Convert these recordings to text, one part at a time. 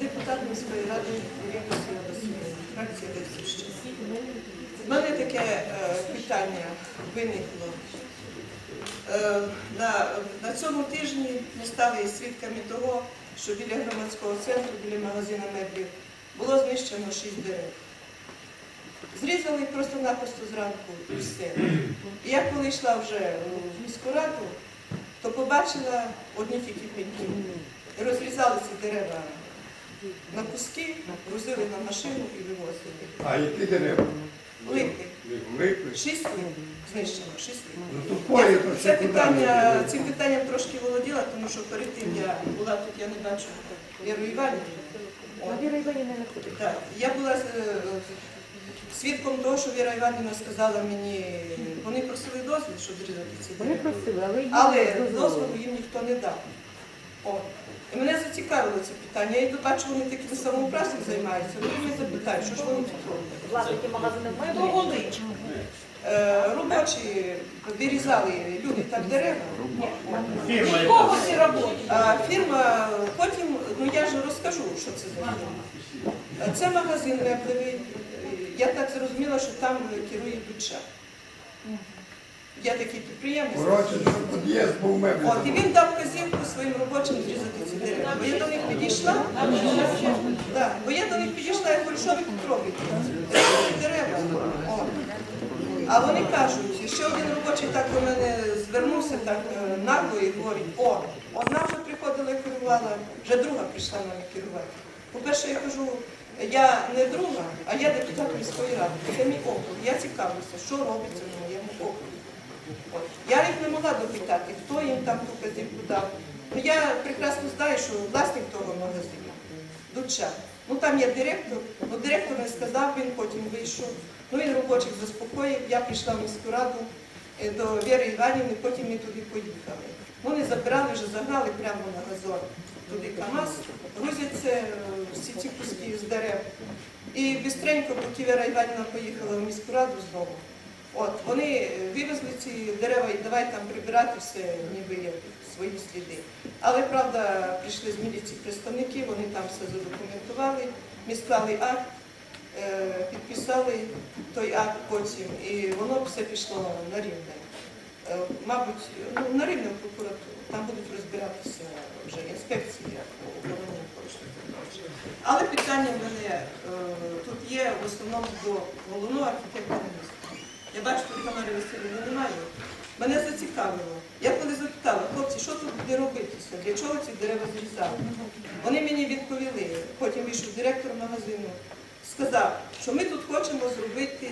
депутат міської ради Рівності Васильівна, фракція Батьківщина. У мене таке е, питання виникло. Е, на, на цьому тижні ми стали свідками того, що біля громадського центру, біля магазину меблів було знищено шість дерев. Зрізали просто-напросто зранку і все. І я коли йшла вже в міську раду, то побачила одні тільки пеньки. І розрізали дерева на куски, грузили на машину і вивозили. А які дерева? Липи. Липи. Шість лип знищено, шість лип. Ну то поле то Це ще питання, цим питанням трошки володіла, тому що перед тим я була тут, я не бачу Віру Іванівну. Віра Іванівна не ходить. Так, я була е, свідком того, що Віра Іванівна сказала мені, вони просили дозвіл, щоб зрізати ці Вони дерева. просили, але їм Але дозволу їм ніхто не дав. О. І мене зацікавило це питання. Я йду бачу, вони таким самоуправством займаються. Вони мене запитають, що ж вони тут роблять. Власники магазину Ну, меблі. Е, робочі вирізали люди так дерева. Кого ці роботи? А фірма, потім, ну я ж розкажу, що це за фірма. Це магазин меблевий. Я так зрозуміла, що там керує Дуча. Я такий підприємець. Коротше, щоб під'їзд був меблі. От, і він дав вказівку своїм робочим зрізати ці дерева. Бо я до них підійшла, да, бо я до них підійшла, я говорю, що ви тут робите? Різати дерева. О. А вони кажуть, ще один робочий так до мене звернувся так е, нагло і говорить, о, одна вже приходила і керувала, вже друга прийшла нами керувати. По-перше, я кажу, я не друга, а я депутат міської ради. Це мій округ. Я цікавлюся, що робиться в моєму округі. Я їх не могла допитати, хто їм там ту вказівку дав. Ну, я прекрасно знаю, що власник того магазину, Дуча. Ну там є директор, ну директор не сказав, він потім вийшов. Ну він робочих заспокоїв, я прийшла в міську раду е, до Віри Іванівни, потім ми туди поїхали. Вони забирали, вже загнали прямо на газон. Туди КАМАЗ, грузяться е, всі ці куски з дерев. І бистренько, поки Віра Іванівна поїхала в міську раду знову. От, вони е, вивезли ці дерева і давай там прибирати все, ніби є свої сліди. Але правда, прийшли з міліції представники, вони там все задокументували, ми склали акт, е, підписали той акт потім, і воно все пішло на рівне. Е, Мабуть, ну, на рівне прокуратуру. Там будуть розбиратися вже інспекції порушних. Але питання в мене тут є в основному до головного архітектора. Я бачу, тут Тамари Васильівни немає. Мене зацікавило. Я коли запитала, хлопці, що тут буде робитися, для чого ці дерева зрізали? Вони мені відповіли, потім вийшов директор магазину, сказав, що ми тут хочемо зробити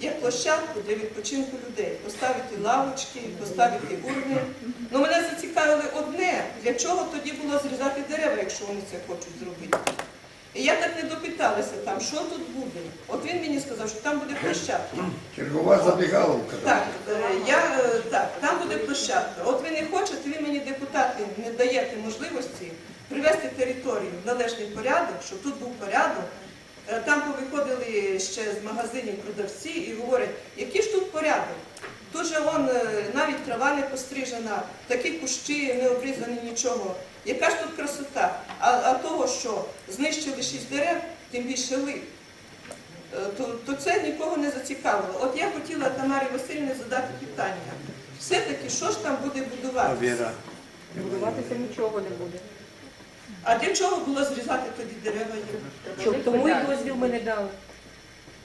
як площадку для відпочинку людей, поставити лавочки, поставити урни. Ну мене зацікавило одне, для чого тоді було зрізати дерева, якщо вони це хочуть зробити. І я так не допиталася там, що тут буде. От він мені сказав, що там буде площадка. Чергова забігаловка. Так, е, я е, так, там буде площадка. От ви не хочете, ви мені депутати не даєте можливості привести територію в належний порядок, щоб тут був порядок. Е, Там повиходили ще з магазинів продавці і говорять, який ж тут порядок? Тут же вон е, навіть трава не пострижена, такі кущі не обрізані нічого. Яка ж тут красота? А, а того, що знищили шість дерев, тим більше лип. Е, то, то це нікого не зацікавило. От я хотіла Тамарі Васильівні задати питання. Все-таки, що ж там буде будуватися? Будуватися нічого не буде. А для чого було зрізати тоді дерева? тому і дозвіл ми не дали.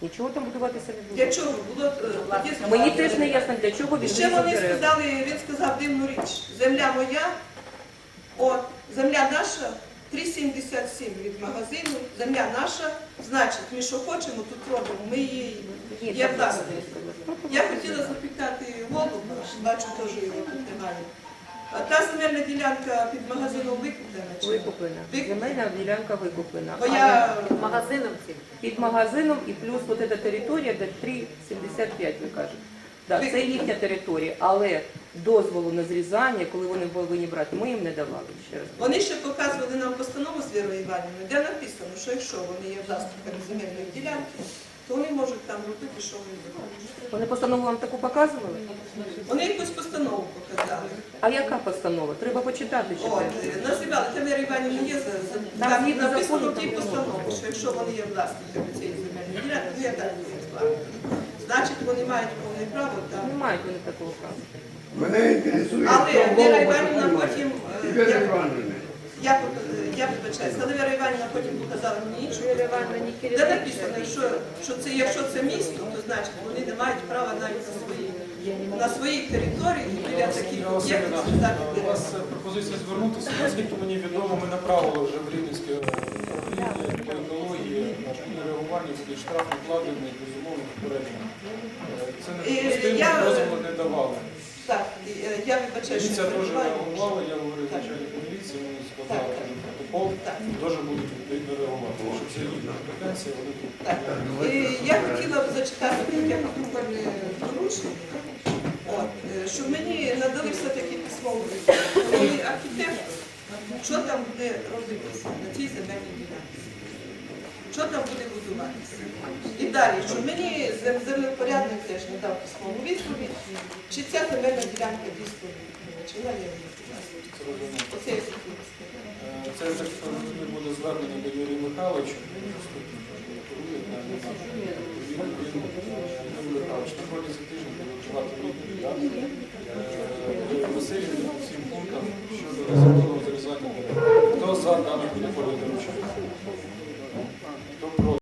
Нічого там будуватися не Для чого було е, тоді Мені зрізати теж не ясно, для чого він ще вони сказали, він сказав дивну річ. Земля моя, от, земля наша, 3,77 від магазину, земля наша, значить, ми що хочемо, тут робимо, ми її Є є власне. Я хотіла запитати голову, бачу, теж його тут немає. А та земельна ділянка під магазином викуплена? чи? Викуплена. Земельна ділянка викуплена. Бо я Магазином цим. Під магазином і плюс от ця територія, де 3,75 ви кажете. Да, це їхня територія, але дозволу на зрізання, коли вони повинні брати, ми їм не давали ще раз. Вони ще показували нам постанову з Вірою Іванівною, де написано, що якщо вони є власниками земельної ділянки, то вони можуть там робити, що вони захочуть. Вони постанову вам таку показували? Вони якусь постанову. А яка постанова? Треба почитати От, читати. е, називали, Тамара Іванівна є за, Там там згідно написано закону тій там що якщо вони є власниками цієї земельної ділянки, ну я так не складу. Значить, вони мають повне право там. Не мають вони такого права. Мене інтересує, Але що Віра Бог Іванівна потім, е, Віра я- Іванівна. Я, е, я вибачаюся, але Віра Іванівна потім показала мені іншу де написано, що, що це, якщо це місто, то значить вони не мають права навіть на своїй, на своїй території біля таких об'єктів у вас е, пропозиція звернутися. Наскільки мені відомо, ми направили вже в Рівненське управління по екології на реагування штраф накладений, безумовно, попередження. Е, Це І неприпустимо, я- дозволу не давали. Так, е, я вибачаю, що Міліція теж реагувала, я говорив Так. Вони складали протокол, Так. теж будуть відповідно реагувати. Тому що це їхня компетенція, вони тут. І я хотіла б зачитати таке протокольне доручення, от, е, щоб мені надали все-таки письмову відповідь. Архітектор, що там буде робитися на цій земельній ділянці? Що там буде будуватися? І далі, щоб мені землепорядник теж не дав письмову відповідь, чи ця земельна ділянка дійсно відповідна, Це. Е, розумію, буде звернення до Юрія Михайловича. Він, він,